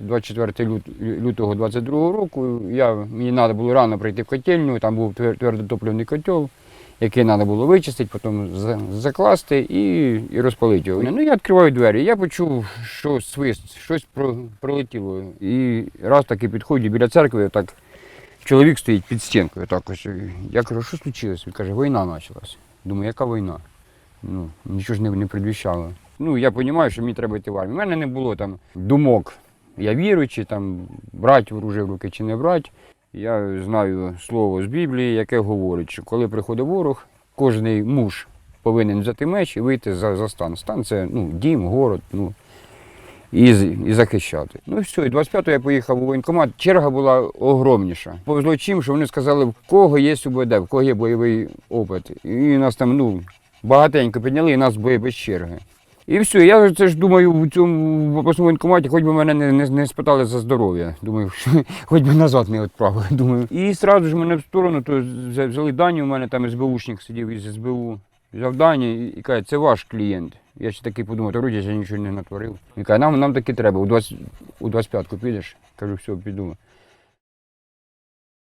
24 лют- лютого 22 року я, мені треба було рано прийти в котельню, там був твер- твердотопливний котел, який треба було вичистити, потім закласти і, і розпалити його. Ну я відкриваю двері, я почув, що свист, щось про, пролетіло. І раз таки підходить біля церкви, так чоловік стоїть під стінкою. Так ось. Я кажу, що случилось? Він каже, війна почалась. Думаю, яка війна? Ну, нічого ж не, не предвіщало. Ну, я розумію, що мені треба йти в армію. У мене не було там думок. Я віруючий, там, брати оружие в руки чи не брати. Я знаю слово з Біблії, яке говорить, що коли приходить ворог, кожен муж повинен взяти меч і вийти за, за стан. Стан це ну, дім, город, ну, і, і захищати. Ну все, і 25-го я поїхав у воєнкомат. Черга була огромніша. Повезло чим, що вони сказали, в кого є УБД, в кого є бойовий опит. І нас там ну, багатенько підняли, і нас бої без черги. І все, я це ж думаю, в цьому в обласному воєнкоматі, хоч би мене не, не, не спитали за здоров'я. Думаю, що, хоч би назад не відправили. Думаю. І одразу ж мене в сторону, то взяли дані, у мене там СБУшник сидів із СБУ. Взяв дані і, каже, це ваш клієнт. Я ще такий подумав, вроді я нічого не натворив. Він каже, нам, нам таки треба, у 25-ку підеш. Кажу, все, піду.